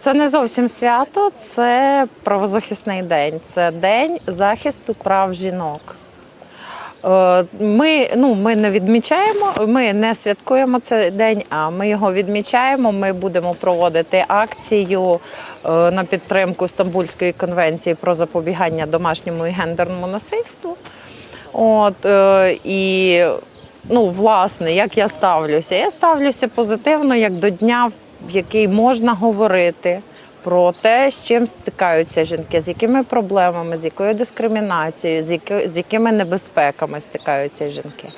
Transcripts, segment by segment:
Це не зовсім свято, це правозахисний день. Це день захисту прав жінок. Е, Ми, ну, ми не відмічаємо, ми не святкуємо цей день, а ми його відмічаємо. Ми будемо проводити акцію е, на підтримку Стамбульської конвенції про запобігання домашньому і гендерному насильству. От, е, і ну, власне, як я ставлюся? Я ставлюся позитивно як до дня, в який можна говорити про те, з чим стикаються жінки, з якими проблемами, з якою дискримінацією, з, які, з якими небезпеками стикаються жінки.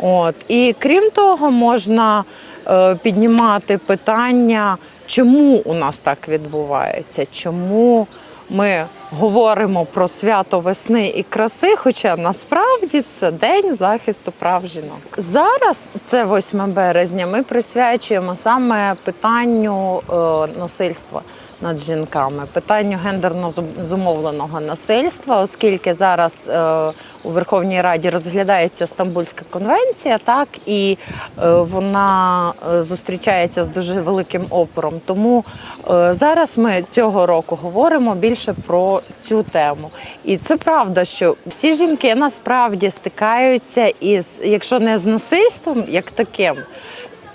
От. І крім того, можна е, піднімати питання, чому у нас так відбувається, чому ми говоримо про свято весни і краси, хоча насправді це день захисту прав жінок. Зараз, це 8 березня, ми присвячуємо саме питанню е, насильства над жінками, питанню гендерно зумовленого насильства, оскільки зараз е, у Верховній Раді розглядається Стамбульська конвенція, так і е, вона е, зустрічається з дуже великим опором. Тому е, зараз ми цього року говоримо більше про цю тему. І це правда, що всі жінки насправді стикаються із, якщо не з насильством, як таким.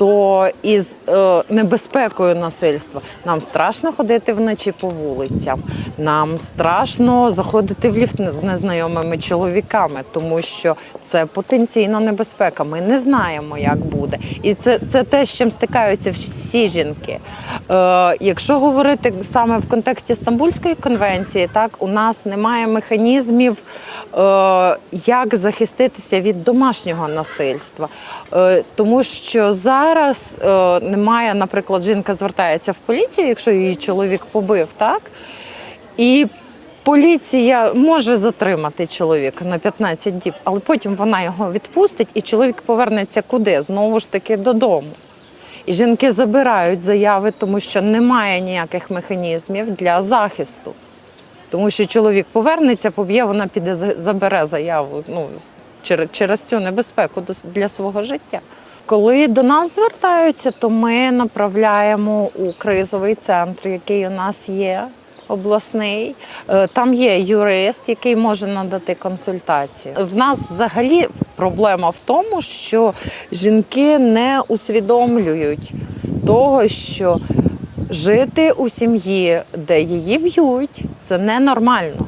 То із е, небезпекою насильства нам страшно ходити вночі по вулицям, нам страшно заходити в ліфт з незнайомими чоловіками, тому що це потенційна небезпека. Ми не знаємо, як буде. І це, це те, з чим стикаються всі жінки. Е, якщо говорити саме в контексті Стамбульської конвенції, так у нас немає механізмів, е, як захиститися від домашнього насильства, е, тому що зараз е, немає, наприклад, жінка звертається в поліцію, якщо її чоловік побив, так і поліція може затримати чоловіка на 15 діб, але потім вона його відпустить, і чоловік повернеться куди? Знову ж таки додому. І жінки забирають заяви, тому що немає ніяких механізмів для захисту. Тому що чоловік повернеться, поб'є, вона піде забере заяву ну, через, цю небезпеку для свого життя. Коли до нас звертаються, то ми направляємо у кризовий центр, який у нас є, обласний. Е, Там є юрист, який може надати консультацію. В нас взагалі проблема в тому, що жінки не усвідомлюють того, що жити у сім'ї, де її б'ють, це ненормально.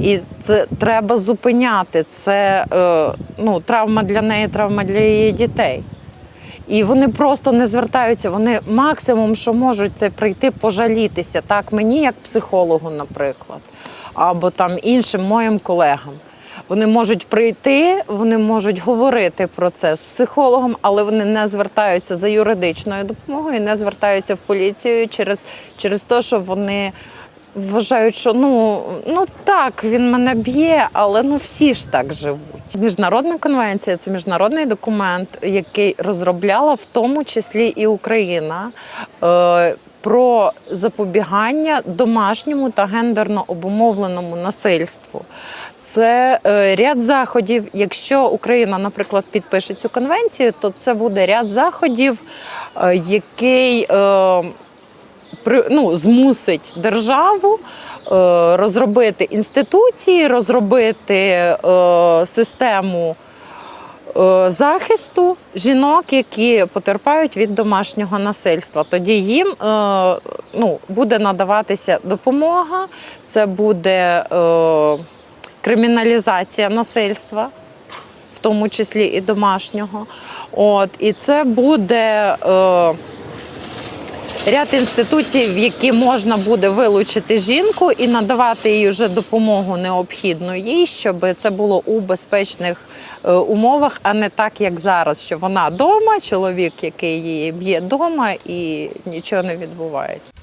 І це треба зупиняти. Це е, ну, травма для неї, травма для її дітей. І вони просто не звертаються. Вони максимум, що можуть, це прийти пожалітися. Так, мені як психологу, наприклад, або там іншим моїм колегам. Вони можуть прийти, вони можуть говорити про це з психологом, але вони не звертаються за юридичною допомогою, не звертаються в поліцію через, через те, що вони вважають, що ну, ну так, він мене б'є, але ну всі ж так живуть. Міжнародна конвенція це міжнародний документ, який розробляла в тому числі і Україна. Е, про запобігання домашньому та гендерно обумовленому насильству. Це е, ряд заходів. Якщо Україна, наприклад, підпише цю конвенцію, то це буде ряд заходів, е, який е, ну, змусить державу е, розробити інституції, розробити е, систему е, захисту жінок, які потерпають від домашнього насильства. Тоді їм ну, буде надаватися допомога, це буде криміналізація насильства. В тому числі і домашнього. От, і це буде ряд інститутів, які можна буде вилучити жінку і надавати їй вже допомогу необхідну їй, щоб це було у безпечних е, умовах, а не так, як зараз, що вона вдома, чоловік, який її б'є вдома, і нічого не відбувається.